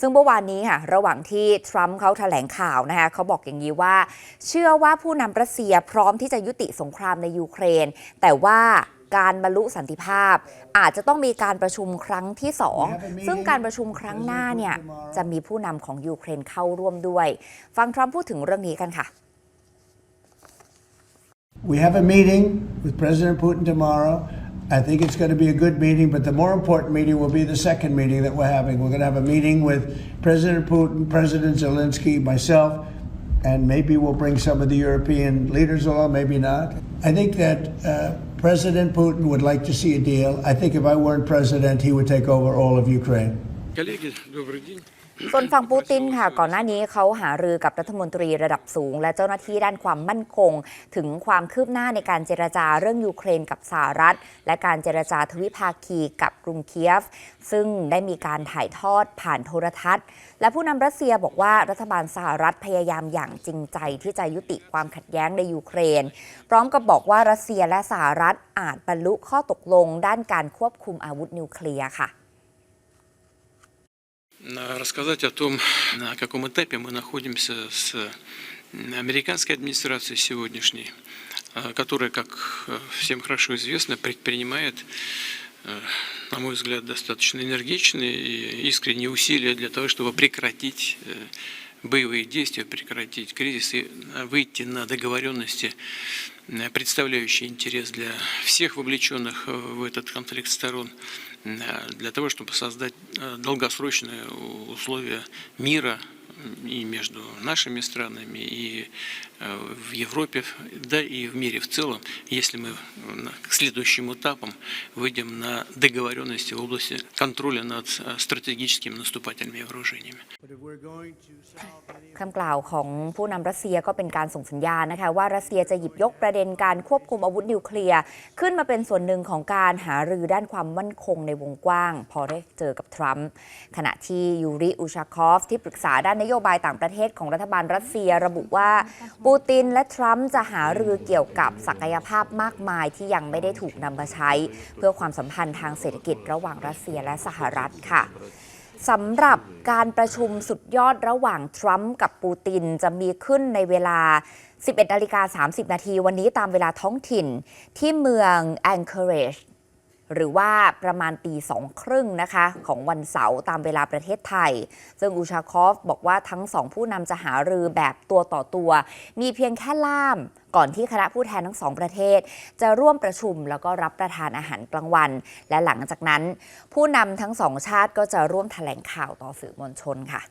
ซึ่งเมื่อวานนี้ค่ะระหว่างที่ทรัมป์เขาแถลงข่าวนะคะเขาบอกอย่างนี้ว่า เชื่อว่าผู้นำรัสเซียพร้อมที่จะยุติสงครามในยูเครน แต่ว่าการบรรลุสันติภาพ อาจจะต้องมีการประชุมครั้งที่สองซึ่งการประชุมครั้งหน้าเนี่ยจะมีผู้นำของยูเครนเข้าร่วมด้วย ฟังทรัมป์พูดถึงเรื่องนี้กันค่ะ We have a meeting with President Putin tomorrow. I think it's going to be a good meeting, but the more important meeting will be the second meeting that we're having. We're going to have a meeting with President Putin, President Zelensky, myself, and maybe we'll bring some of the European leaders along, maybe not. I think that uh, President Putin would like to see a deal. I think if I weren't president, he would take over all of Ukraine. ส่วนฝั่งปูตินค่ะ ก่อนหน้านี้เขาหารือกับรัฐมนตรีระดับสูง และเจ้าหน้าที่ด้านความมั่นคง ถึงความคืบหน้าในการเจรจาเรื่องยูเครนกับสหรัฐ และการเจรจาทวิภาคีกับกรุงเคียฟ ซึ่งได้มีการถ่ายทอดผ่านโทรทัศน์ และผู้นำรัสเซียบอกว่ารัฐบาลสหรัฐพยายามอย่างจริงใจที่จะยุติความขัดแย้งในยูเครน พร้อมกับบอกว่ารัสเซียและสหรัฐอาจบรรลุข้อตกลงด้านการควบคุมอาวุธนิวเคลียร์ค่ะ Рассказать о том, на каком этапе мы находимся с американской администрацией сегодняшней, а, которая, как э, всем хорошо известно, предпринимает, э, на мой взгляд, достаточно энергичные и искренние усилия для того, чтобы прекратить э, боевые действия, прекратить кризис и э, выйти на договоренности, э, представляющие интерес для всех вовлеченных э, в этот конфликт сторон, для того, чтобы создать долгосрочные условия мира и между нашими странами, и э, в Европе, да и в мире в целом, если мы на- к следующим этапам выйдем на договоренности в области контроля над э, стратегическими наступательными вооружениями. But if we're going to solve any คำกล่าวของผู้นำรัสเซียก็เป็นการส่งสัญญาณนะคะว่ารัสเซียจะหยิบยกประเด็นการควบคุมอาวุธนิวเคลียร์ ขึ้นมาเป็นส่วนหนึ่งของการหารือด้านความมั่นคงในวงกว้าง พอได้เจอกับทรัมป์ขณะที่ยูริอุชาคอฟ ที่ปรึกษาด้านน โยบายต่างประเทศของรัฐบาลรัสเซียระบุว่า ปูตินและทรัมป์จะหารือเกี่ยวกับศักยภาพมากมายที่ยังไม่ได้ถูกนำมาใช้ เพื่อความสัมพันธ์ทางเศรษฐกิจระหว่างรัสเซียและสหรัฐค่ะสำหรับการประชุมสุดยอดระหว่างทรัมป์กับปูตินจะมีขึ้นในเวลา 11นาฬิกา30 นาทีวันนี้ตามเวลาท้องถิ่นที่เมืองแองเคอร์เรจ หรือว่าประมาณตีสองครึ่งนะคะของวันเสาร์ตามเวลาประเทศไทย ซึ่งอูชาคอฟบอกว่าทั้งสองผู้นำจะหารือแบบตัวต่อตัว มีเพียงแค่ล่ามก่อนที่คณะผู้แทนทั้งสองประเทศ จะร่วมประชุมแล้วก็รับประทานอาหารกลางวัน และหลังจากนั้น ผู้นำทั้งสองชาติก็จะร่วมแถลงข่าวต่อสื่อมวลชนค่ะ